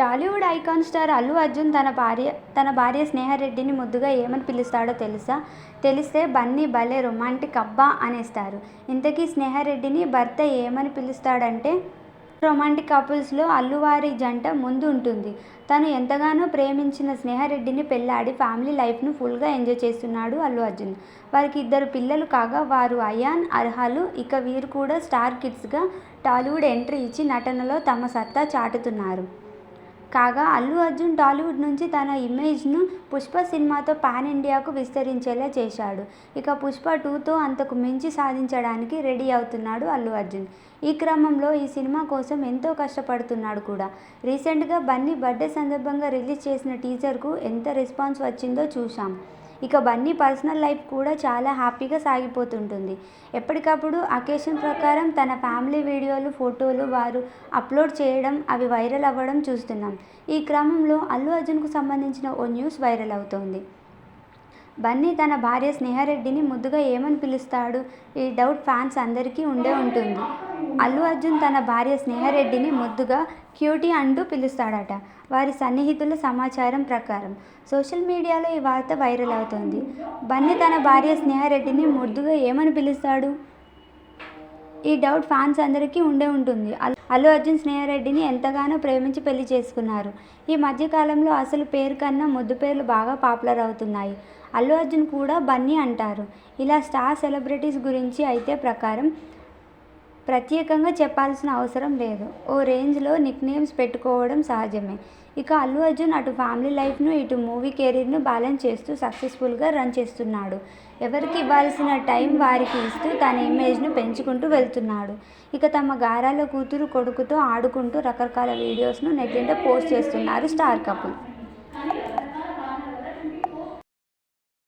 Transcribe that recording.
Tollywood icon star Allu Arjun తన భార్య తన భార్య స్నేహారెడ్డిని ముద్దుగా ఏమని పిలుస్తాడో తెలుసా? తెలిస్తే బన్నీ భలే రొమాంటిక్ అబ్బా అనేస్తారు. ఇంతకీ స్నేహారెడ్డిని భర్త ఏమని పిలుస్తాడంటే రొమాంటిక్ కపుల్స్లో అల్లువారి జంట ముందు ఉంటుంది. తను ఎంతగానో ప్రేమించిన స్నేహారెడ్డిని పెళ్ళాడి ఫ్యామిలీ లైఫ్ను ఫుల్గా ఎంజాయ్ చేస్తున్నాడు అల్లు అర్జున్. వారికి ఇద్దరు పిల్లలు కాగా వారు అయాన్ అర్హాలు ఇక వీరు కూడా స్టార్ కిడ్స్గా టాలీవుడ్ ఎంట్రీ ఇచ్చి నటనలో తమ సత్తా చాటుతున్నారు. కాగా అల్లు అర్జున్ టాలీవుడ్ నుంచి తన ఇమేజ్ను పుష్ప సినిమాతో పాన్ ఇండియాకు విస్తరించేలా చేశాడు. ఇక పుష్ప టూతో అంతకు మించి సాధించడానికి రెడీ అవుతున్నాడు అల్లు అర్జున్. ఈ క్రమంలో ఈ సినిమా కోసం ఎంతో కష్టపడుతున్నాడు కూడా. రీసెంట్గా బన్నీ బర్త్డే సందర్భంగా రిలీజ్ చేసిన టీజర్కు ఎంత రెస్పాన్స్ వచ్చిందో చూశాం. ఇక బన్నీ పర్సనల్ లైఫ్ కూడా చాలా హ్యాపీగా సాగిపోతుంటుంది. ఎప్పటికప్పుడు అకేషన్ ప్రకారం తన ఫ్యామిలీ వీడియోలు ఫోటోలు వారు అప్లోడ్ చేయడం అవి వైరల్ అవ్వడం చూస్తున్నాం. ఈ క్రమంలో అల్లు అర్జున్కు సంబంధించిన ఓ న్యూస్ వైరల్ అవుతోంది. బన్నీ తన భార్య స్నేహారెడ్డిని ముద్దుగా ఏమని పిలుస్తాడు? ఈ డౌట్ ఫ్యాన్స్ అందరికీ ఉండే ఉంటుంది. అల్లు అర్జున్ తన భార్య స్నేహారెడ్డిని ముద్దుగా క్యూటీ అంటూ పిలుస్తాడట. వారి సన్నిహితుల సమాచారం ప్రకారం సోషల్ మీడియాలో ఈ వార్త వైరల్ అవుతోంది. బన్నీ తన భార్య స్నేహారెడ్డిని ముద్దుగా ఏమని పిలుస్తాడు? ఈ డౌట్ ఫ్యాన్స్ అందరికీ ఉండే ఉంటుంది. అల్లు అర్జున్ స్నేహారెడ్డిని ఎంతగానో ప్రేమించి పెళ్ళి చేసుకున్నారు. ఈ మధ్యకాలంలో అసలు పేరు కన్నా ముద్దు పేర్లు బాగా పాపులర్ అవుతున్నాయి. అల్లు అర్జున్ కూడా బన్నీ అంటారు. ఇలా స్టార్ సెలబ్రిటీస్ గురించి అయితే ప్రకారం ప్రత్యేకంగా చెప్పాల్సిన అవసరం లేదు. ఓ రేంజ్లో నిక్ నేమ్స్ పెట్టుకోవడం సహజమే. ఇక అల్లు అర్జున్ అటు ఫ్యామిలీ లైఫ్ను ఇటు మూవీ కెరీర్ను బ్యాలెన్స్ చేస్తూ సక్సెస్ఫుల్గా రన్ చేస్తున్నాడు. ఎవరికి ఇవ్వాల్సిన టైం వారికి ఇస్తూ తన ఇమేజ్ను పెంచుకుంటూ వెళ్తున్నాడు. ఇక తమ గారాల కూతురు కొడుకుతో ఆడుకుంటూ రకరకాల వీడియోస్ను నెట్టింట పోస్ట్ చేస్తున్నారు స్టార్ కపుల్.